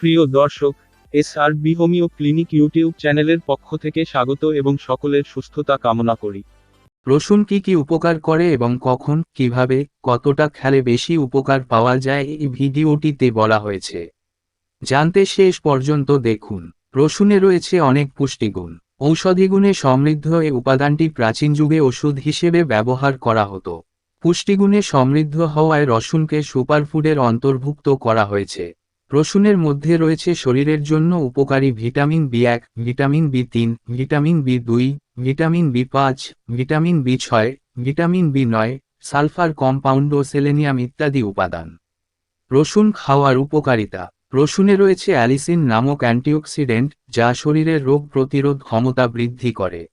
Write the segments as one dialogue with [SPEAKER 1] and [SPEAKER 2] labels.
[SPEAKER 1] প্রিয় দর্শক S R B homeo clinic YouTube চ্যানেলের পক্ষ থেকে স্বাগত এবং সকলের সুস্থতা কামনা করি।
[SPEAKER 2] রসুন কি কি উপকার করে এবং কখন, কীভাবে, কতটা খেলে বেশি উপকার পাওয়া যায় এই ভিডিওটিতে বলা হয়েছে। জানতে শেষ পর্যন্ত দেখুন। রসুনে রয়েছে অনেক পুষ্টিগুণ। ঔষধিগুণে সমৃদ্ধ এই উপাদানটি প্রাচীন যুগে ওষুধ হিসেবে ব্যবহার করা হতো। পুষ্টিগুণে সমৃদ্ধ হওয়ায় রসুনকে সুপারফুডের অন্তর্ভুক্ত করা হয়েছে। রসুনের মধ্যে রয়েছে শরীরের জন্য উপকারী ভিটামিন বি এক, ভিটামিন বি তিন, ভিটামিন বি দুই, ভিটামিন বি পাঁচ, ভিটামিন বি ছয়, ভিটামিন বি নয়, সালফার কম্পাউন্ড ও সেলেনিয়াম ইত্যাদি উপাদান। রসুন খাওয়ার উপকারিতা। রসুনে রয়েছে অ্যালিসিন নামক অ্যান্টিঅক্সিডেন্ট যা শরীরের রোগ প্রতিরোধ ক্ষমতা বৃদ্ধি করে।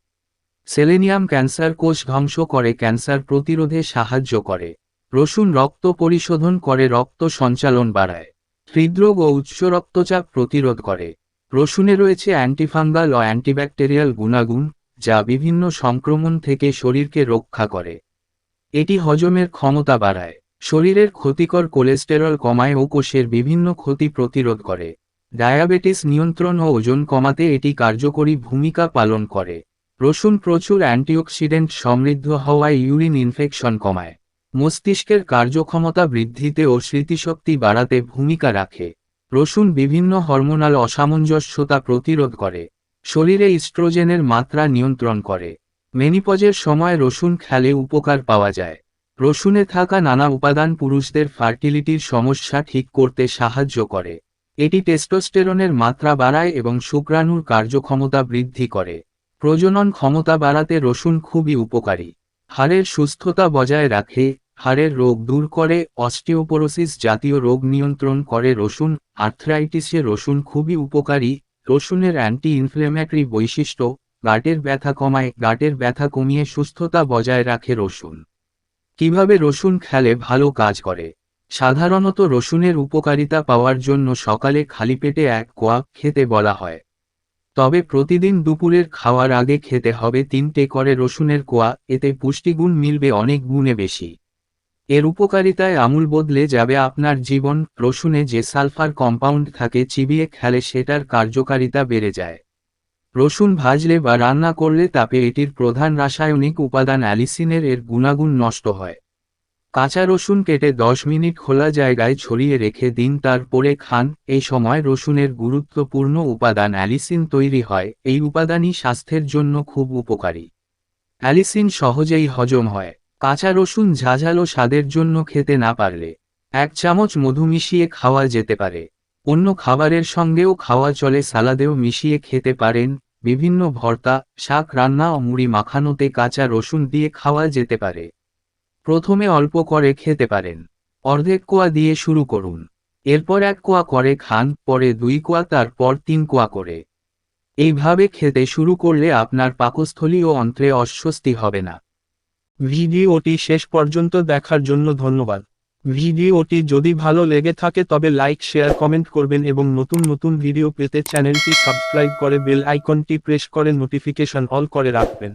[SPEAKER 2] সেলেনিয়াম ক্যান্সার কোষ ধ্বংস করে, ক্যান্সার প্রতিরোধে সাহায্য করে। রসুন রক্ত পরিশোধন করে, রক্ত সঞ্চালন বাড়ায়। হৃদরোগ ও উচ্চ রক্তচাপ প্রতিরোধ করে। রসুনে রয়েছে অ্যান্টিফাঙ্গাল ও অ্যান্টিব্যাকটেরিয়াল গুণাগুণ, যা বিভিন্ন সংক্রমণ থেকে শরীরকে রক্ষা করে। এটি হজমের ক্ষমতা বাড়ায়। শরীরের ক্ষতিকর কোলেস্টেরল কমায় ও কোষের বিভিন্ন ক্ষতি প্রতিরোধ করে। ডায়াবেটিস নিয়ন্ত্রণ ও ওজন কমাতে এটি কার্যকরী ভূমিকা পালন করে। রসুন প্রচুর অ্যান্টিঅক্সিডেন্ট সমৃদ্ধ হওয়ায় ইউরিন ইনফেকশন কমায়। মস্তিষ্কের কার্যক্ষমতা বৃদ্ধিতে ও স্মৃতিশক্তি বাড়াতে ভূমিকা রাখে। রসুন বিভিন্ন হরমোনাল অসামঞ্জস্যতা প্রতিরোধ করে। শরীরে ইস্ট্রোজেনের মাত্রা নিয়ন্ত্রণ করে। মেনিপজের সময় রসুন খেলে উপকার পাওয়া যায়। রসুনে থাকা নানা উপাদান পুরুষদের ফার্টিলিটির সমস্যা ঠিক করতে সাহায্য করে। এটি টেস্টোস্টেরনের মাত্রা বাড়ায় এবং শুক্রাণুর কার্যক্ষমতা বৃদ্ধি করে। প্রজনন ক্ষমতা বাড়াতে রসুন খুবই উপকারী। হাড়ের সুস্থতা বজায় রাখে, হাড়ের রোগ দূর করে, অস্টিওপোরোসিস জাতীয় রোগ নিয়ন্ত্রণ করে, রসুন, আর্থ্রাইটিসে রসুন খুবই উপকারী, রসুনের অ্যান্টি ইনফ্লেমেটরি বৈশিষ্ট্য, গাটের ব্যথা কমায়, গাটের ব্যথা কমিয়ে সুস্থতা বজায় রাখে রসুন। কীভাবে রসুন খেলে ভালো কাজ করে? সাধারণত রসুনের উপকারিতা পাওয়ার জন্য সকালে খালি পেটে এক কোয়া খেতে বলা হয়। তবে প্রতিদিন দুপুরের খাওয়ার আগে খেতে হবে তিনটে করে রসুনের কোয়া, এতে পুষ্টিগুণ মিলবে অনেক গুণে বেশি। এর উপকারিতায় আমূল বদলে যাবে আপনার জীবন, রসুনে যে সালফার কম্পাউন্ড থাকে চিবিয়ে খেলে সেটার কার্যকারিতা বেড়ে যায়। রসুন ভাজলে বা রান্না করলে তাপে এটির প্রধান রাসায়নিক উপাদান অ্যালিসিনের এর গুণাগুণ নষ্ট হয়। কাঁচা রসুন কেটে দশ মিনিট খোলা জায়গায় ছড়িয়ে রেখে দিন, তারপরে খান। এই সময় রসুনের গুরুত্বপূর্ণ উপাদান অ্যালিসিন তৈরি হয়। এই উপাদানই স্বাস্থ্যের জন্য খুব উপকারী। অ্যালিসিন সহজেই হজম হয়। কাঁচা রসুন ঝাঝালো স্বাদের জন্য খেতে না পারলে এক চামচ মধু মিশিয়ে খাওয়া যেতে পারে। অন্য খাবারের সঙ্গেও খাওয়া চলে, সালাদেও মিশিয়ে খেতে পারেন। বিভিন্ন ভর্তা, শাক রান্না ও মুড়ি মাখানোতে কাঁচা রসুন দিয়ে খাওয়া যেতে পারে। প্রথমে অল্প করে খেতে পারেন। অর্ধেক কোয়া দিয়ে শুরু করুন। এরপর এক কোয়া করে খান, পরে দুই কোয়া, তারপর তিন কোয়া করে। এইভাবে খেতে শুরু করলে আপনার পাকস্থলী ও অন্ত্রে অস্বস্তি হবে না।
[SPEAKER 1] ভিডিওটি শেষ পর্যন্ত দেখার জন্য ধন্যবাদ। ভিডিওটি যদি ভালো লেগে থাকে তবে লাইক, শেয়ার, কমেন্ট করবেন এবং নতুন নতুন ভিডিও পেতে চ্যানেলটি সাবস্ক্রাইব করে বেল আইকনটি প্রেস করে নোটিফিকেশন অল করে রাখবেন।